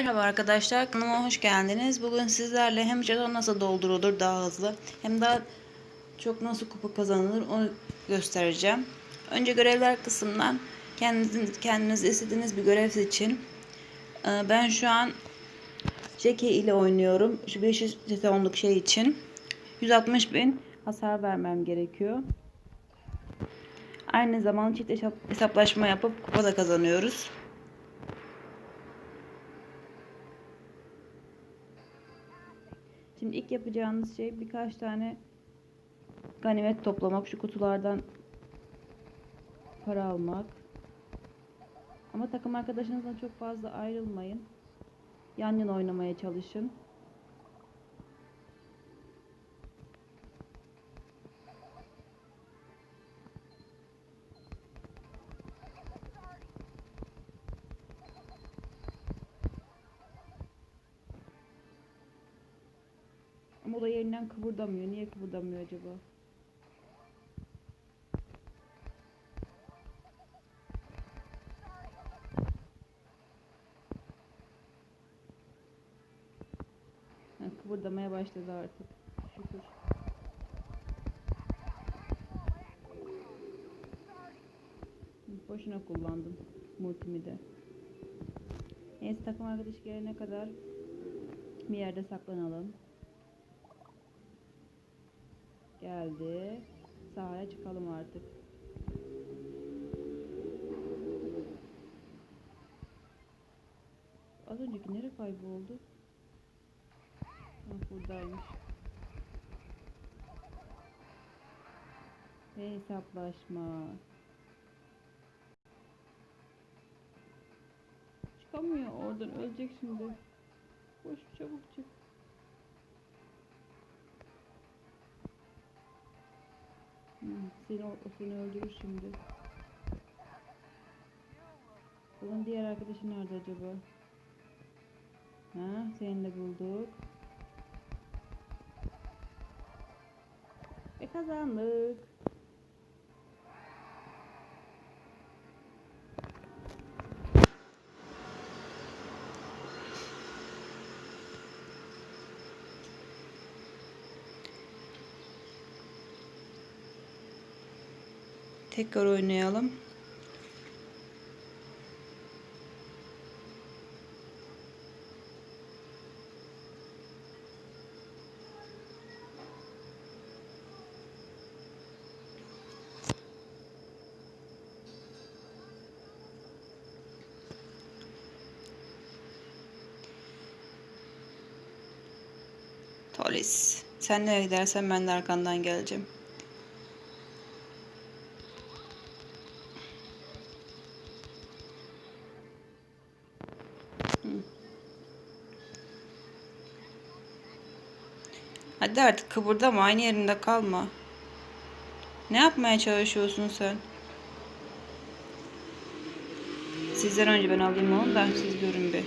Merhaba arkadaşlar, kanalıma hoş geldiniz. Bugün sizlerle hem jeton nasıl doldurulur daha hızlı hem daha çok nasıl kupa kazanılır onu göstereceğim. Önce görevler kısmından kendiniz, kendiniz istediğiniz bir görev seçin. Ee, Ben şu an Jackie ile oynuyorum. Şu 500 jetonluk şey için 160 bin hasar vermem gerekiyor. Aynı zamanda çift hesap- hesaplaşma yapıp kupa da kazanıyoruz. Şimdi ilk yapacağınız şey birkaç tane ganimet toplamak. Şu kutulardan para almak. Ama takım arkadaşınızla çok fazla ayrılmayın. Yan yana oynamaya çalışın. Da yerinden kıpırdamıyor. Niye kıpırdamıyor acaba? Ha, kıpırdamaya başladı artık. Şükür. Boşuna kullandım multimi de. Neyse takım arkadaş gelene kadar bir yerde saklanalım. Geldi. Sahaya çıkalım artık. Az önceki nereye kayboldu? Ha, buradaymış. Hesaplaşma. Çıkamıyor oradan ölecek şimdi. Koş çabuk çık. Seni, seni öldürür şimdi. Bunun diğer arkadaşı nerede acaba? Ha, seni de bulduk. Ve kazandık. Tekrar oynayalım. Tolis. Sen nereye gidersen ben de arkandan geleceğim. Hadi artık kıpırdama aynı yerinde kalma. Ne yapmaya çalışıyorsun sen? Sizden önce ben alayım onu da siz görün bir.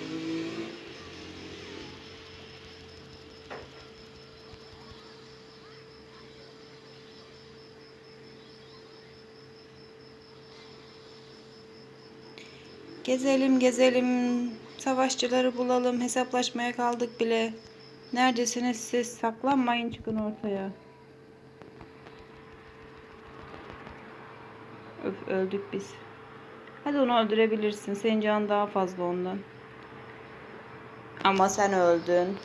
Gezelim gezelim. Savaşçıları bulalım. Hesaplaşmaya kaldık bile. Neredesiniz siz? Saklanmayın çıkın ortaya. Öf öldük biz. Hadi onu öldürebilirsin. Senin canın daha fazla ondan. Ama sen öldün.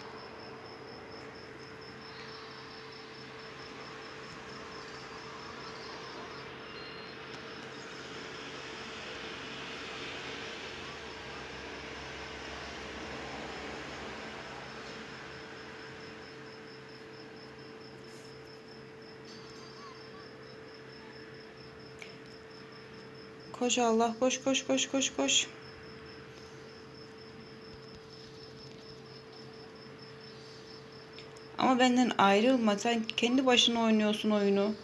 Koş Allah koş koş koş koş koş. Ama benden ayrılma. Sen kendi başına oynuyorsun oyunu.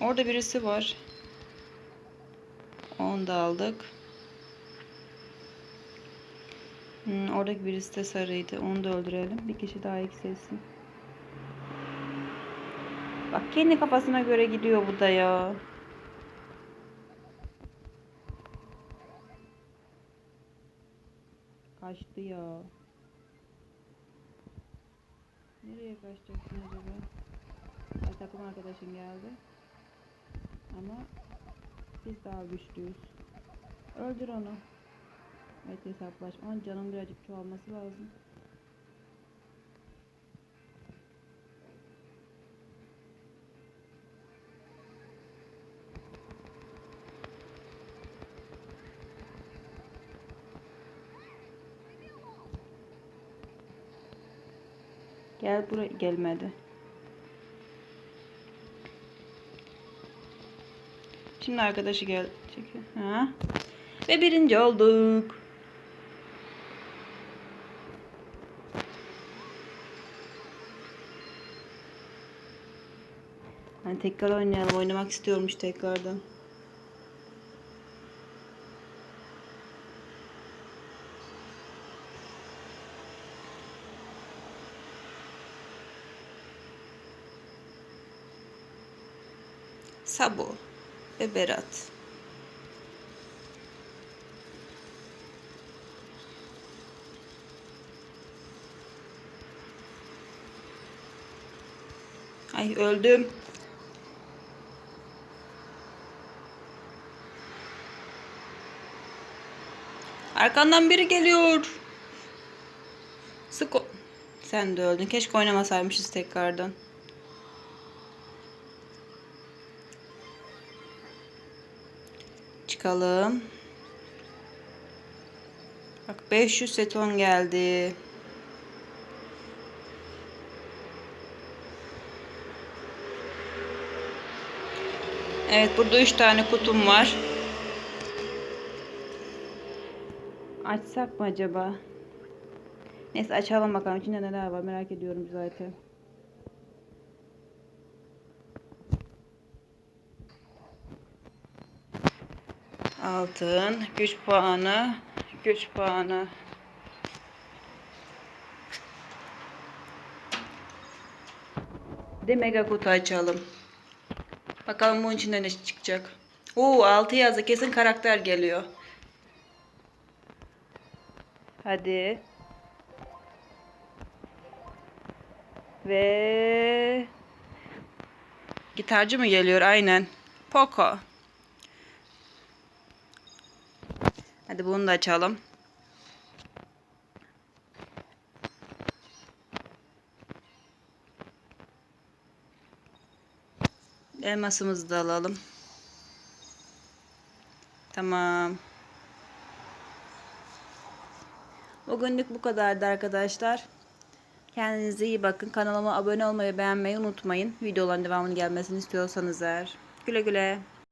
Orada birisi var. Onu da aldık. Hmm, oradaki birisi de sarıydı. Onu da öldürelim. Bir kişi daha eksilsin. Bak kendi kafasına göre gidiyor bu da ya. Kaçtı ya. Nereye kaçacaksın acaba? Ay, takım arkadaşın geldi. Ama biz daha güçlüyüz. Öldür onu. Evet hesaplaşma. Ama canım birazcık çoğalması lazım. Gel buraya gelmedi. Şimdi arkadaşı gel. Çekiyor. Ha. Ve birinci olduk. Hani tekrar oynayalım. Oynamak istiyormuş tekrardan. Sabo ve Berat. Ay öldüm. Arkandan biri geliyor. Sık Sen de öldün. Keşke oynamasaymışız tekrardan. Çıkalım. Bak 500 seton geldi. Evet burada 3 tane kutum var. Açsak mı acaba? Neyse açalım bakalım içinde neler var merak ediyorum zaten. Altın, güç puanı, güç puanı. De mega kutu açalım. Bakalım bunun içinde ne çıkacak. Oo 6 yazdı kesin karakter geliyor. Hadi. Ve gitarcı mı geliyor? Aynen. Poco. Hadi bunu da açalım. Elmasımızı da alalım. Tamam. Bugünlük bu kadardı arkadaşlar. Kendinize iyi bakın. Kanalıma abone olmayı, beğenmeyi unutmayın. Videoların devamını gelmesini istiyorsanız eğer. Güle güle.